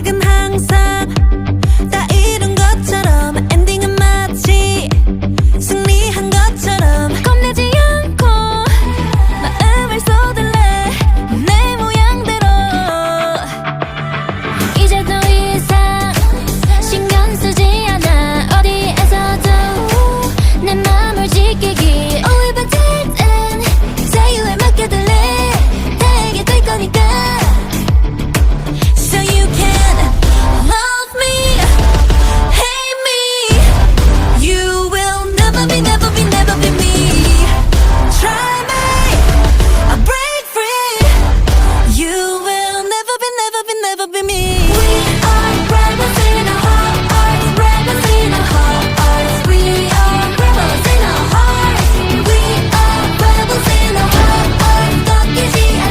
생각은 항상